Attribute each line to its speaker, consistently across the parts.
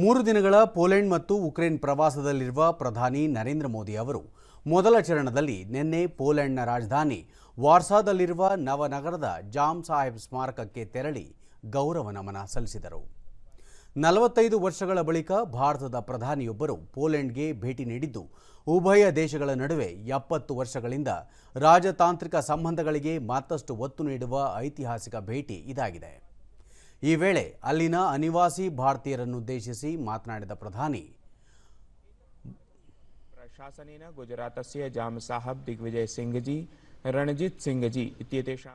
Speaker 1: ಮೂರು ದಿನಗಳ ಪೋಲೆಂಡ್ ಮತ್ತು ಉಕ್ರೇನ್ ಪ್ರವಾಸದಲ್ಲಿರುವ ಪ್ರಧಾನಿ ನರೇಂದ್ರ ಮೋದಿ ಅವರು ಮೊದಲ ಚರಣದಲ್ಲಿ ನಿನ್ನೆ ಪೋಲೆಂಡ್ನ ರಾಜಧಾನಿ ವಾರ್ಸಾದಲ್ಲಿರುವ ನವನಗರದ ಜಾಮ್ ಸಾಹೇಬ್ ಸ್ಮಾರಕಕ್ಕೆ ತೆರಳಿ ಗೌರವ ನಮನ ಸಲ್ಲಿಸಿದರು. ನಲವತ್ತೈದು ವರ್ಷಗಳ ಬಳಿಕ ಭಾರತದ ಪ್ರಧಾನಿಯೊಬ್ಬರು ಪೋಲೆಂಡ್ಗೆ ಭೇಟಿ ನೀಡಿದ್ದು, ಉಭಯ ದೇಶಗಳ ನಡುವೆ ಎಪ್ಪತ್ತು ವರ್ಷಗಳಿಂದ ರಾಜತಾಂತ್ರಿಕ ಸಂಬಂಧಗಳಿಗೆ ಮತ್ತಷ್ಟು ಒತ್ತು ನೀಡುವ ಐತಿಹಾಸಿಕ ಭೇಟಿ ಇದಾಗಿದೆ. वे अली अनिवासी भारतीय उद्देश्य प्रधान प्रशासन
Speaker 2: गुजरात से जाम साहब दिग्विजय सिंह जी रणजीत सिंह जी इतम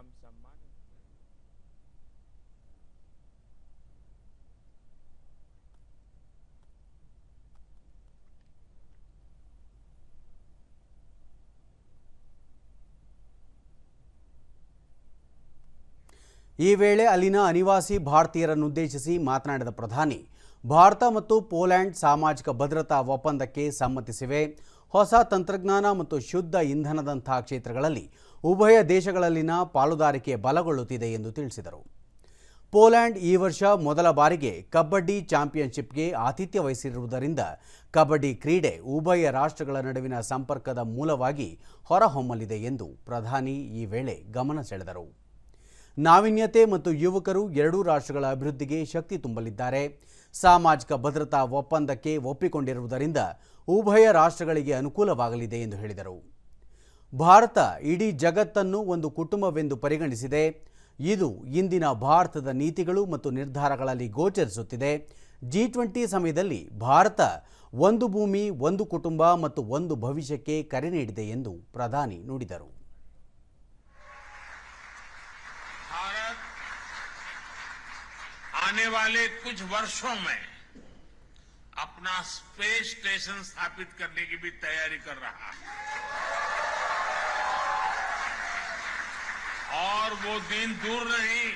Speaker 1: ಈ ವೇಳೆ ಅಲ್ಲಿನ ಅನಿವಾಸಿ ಭಾರತೀಯರನ್ನುದ್ದೇಶಿಸಿ ಮಾತನಾಡಿದ ಪ್ರಧಾನಿ, ಭಾರತ ಮತ್ತು ಪೋಲ್ಯಾಂಡ್ ಸಾಮಾಜಿಕ ಭದ್ರತಾ ಒಪ್ಪಂದಕ್ಕೆ ಸಮ್ಮತಿಸಿವೆ. ಹೊಸ ತಂತ್ರಜ್ಞಾನ ಮತ್ತು ಶುದ್ಧ ಇಂಧನದಂತಹ ಕ್ಷೇತ್ರಗಳಲ್ಲಿ ಉಭಯ ದೇಶಗಳಲ್ಲಿನ ಪಾಲುದಾರಿಕೆ ಬಲಗೊಳ್ಳುತ್ತಿದೆ ಎಂದು ತಿಳಿಸಿದರು. ಪೋಲ್ಯಾಂಡ್ ಈ ವರ್ಷ ಮೊದಲ ಬಾರಿಗೆ ಕಬಡ್ಡಿ ಚಾಂಪಿಯನ್ಶಿಪ್ಗೆ ಆತಿಥ್ಯ ವಹಿಸಿರುವುದರಿಂದ ಕಬಡ್ಡಿ ಕ್ರೀಡೆ ಉಭಯ ರಾಷ್ಟ್ರಗಳ ನಡುವಿನ ಸಂಪರ್ಕದ ಮೂಲವಾಗಿ ಹೊರಹೊಮ್ಮಲಿದೆ ಎಂದು ಪ್ರಧಾನಿ ಈ ವೇಳೆ ಗಮನ ಸೆಳೆದರು. ನಾವೀನ್ಯತೆ ಮತ್ತು ಯುವಕರು ಎರಡೂ ರಾಷ್ಟ್ರಗಳ ಅಭಿವೃದ್ಧಿಗೆ ಶಕ್ತಿ ತುಂಬಲಿದ್ದಾರೆ. ಸಾಮಾಜಿಕ ಭದ್ರತಾ ಒಪ್ಪಂದಕ್ಕೆ ಒಪ್ಪಿಕೊಂಡಿರುವುದರಿಂದ ಉಭಯ ರಾಷ್ಟ್ರಗಳಿಗೆ ಅನುಕೂಲವಾಗಲಿದೆ ಎಂದು ಹೇಳಿದರು. ಭಾರತ ಇಡೀ ಜಗತ್ತನ್ನು ಒಂದು ಕುಟುಂಬವೆಂದು ಪರಿಗಣಿಸಿದೆ. ಇದು ಇಂದಿನ ಭಾರತದ ನೀತಿಗಳು ಮತ್ತು ನಿರ್ಧಾರಗಳಲ್ಲಿ ಗೋಚರಿಸುತ್ತಿದೆ. ಜಿ ಟ್ವೆಂಟಿ ಸಮಯದಲ್ಲಿ ಭಾರತ ಒಂದು ಭೂಮಿ, ಒಂದು ಕುಟುಂಬ ಮತ್ತು ಒಂದು ಭವಿಷ್ಯಕ್ಕೆ ಕರೆ ನೀಡಿದೆ ಎಂದು ಪ್ರಧಾನಿ ನುಡಿದರು.
Speaker 3: आने वाले कुछ वर्षों में अपना स्पेस स्टेशन स्थापित करने की भी तैयारी कर रहा है। और वो दिन दूर नहीं,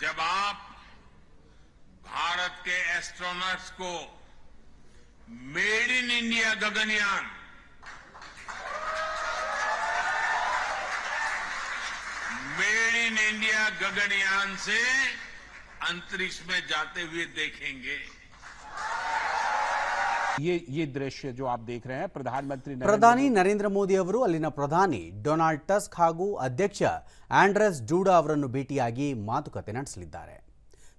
Speaker 3: जब आप भारत के एस्ट्रोनॉट्स को made in India Gaganyaan made in India Gaganyaan से अंतरिक्ष में जाते हुए देखेंगे
Speaker 4: ये ये दृश्य जो आप देख रहे हैं प्रधानमंत्री नरेंद्र
Speaker 1: ಪ್ರಧಾನಿ ನರೇಂದ್ರ ಮೋದಿ ಅವರು ಅಲ್ಲಿನ ಪ್ರಧಾನಿ ಡೊನಾಲ್ಡ್ ಟಸ್ಕ್ ಹಾಗೂ ಅಧ್ಯಕ್ಷ ಆಂಡ್ರೆಸ್ ಡೂಡಾ ಅವರನ್ನು ಭೇಟಿಯಾಗಿ ಮಾತುಕತೆ ನಡೆಸಲಿದ್ದಾರೆ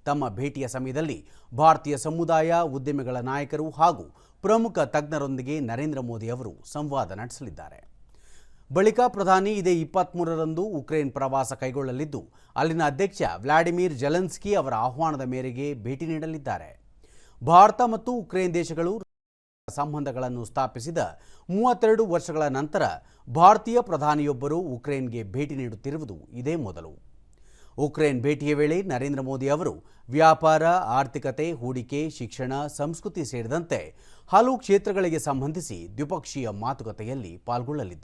Speaker 1: ತಮ್ಮ ಭೇಟಿಯ ಸಮಯದಲ್ಲಿ ಭಾರತೀಯ ಸಮುದಾಯ ಉದ್ಯಮಿಗಳ ನಾಯಕರು ಹಾಗೂ ಪ್ರಮುಖ ತಜ್ಞರೊಂದಿಗೆ ನರೇಂದ್ರ ಮೋದಿ ಅವರು ಸಂವಾದ ನಡೆಸಲಿದ್ದಾರೆ ಬಳಿಕ ಪ್ರಧಾನಿ ಇದೇ ಇಪ್ಪತ್ತ್ಮೂರರಂದು ಉಕ್ರೇನ್ ಪ್ರವಾಸ ಕೈಗೊಳ್ಳಲಿದ್ದು, ಅಲ್ಲಿನ ಅಧ್ಯಕ್ಷ ವ್ಲಾಡಿಮಿರ್ ಜಲನ್ಸ್ಕಿ ಅವರ ಆಹ್ವಾನದ ಮೇರೆಗೆ ಭೇಟಿ ನೀಡಲಿದ್ದಾರೆ. ಭಾರತ ಮತ್ತು ಉಕ್ರೇನ್ ದೇಶಗಳು ಸಂಬಂಧಗಳನ್ನು ಸ್ಥಾಪಿಸಿದ ಮೂವತ್ತೆರಡು ವರ್ಷಗಳ ನಂತರ ಭಾರತೀಯ ಪ್ರಧಾನಿಯೊಬ್ಬರು ಉಕ್ರೇನ್ಗೆ ಭೇಟಿ ನೀಡುತ್ತಿರುವುದು ಇದೇ ಮೊದಲು. ಉಕ್ರೇನ್ ಭೇಟಿಯ ವೇಳೆ ನರೇಂದ್ರ ಮೋದಿ ಅವರು ವ್ಯಾಪಾರ, ಆರ್ಥಿಕತೆ, ಹೂಡಿಕೆ, ಶಿಕ್ಷಣ, ಸಂಸ್ಕೃತಿ ಸೇರಿದಂತೆ ಹಲವು ಕ್ಷೇತ್ರಗಳಿಗೆ ಸಂಬಂಧಿಸಿ ದ್ವಿಪಕ್ಷೀಯ ಮಾತುಕತೆಯಲ್ಲಿ ಪಾಲ್ಗೊಳ್ಳಲಿದ್ದಾರೆ.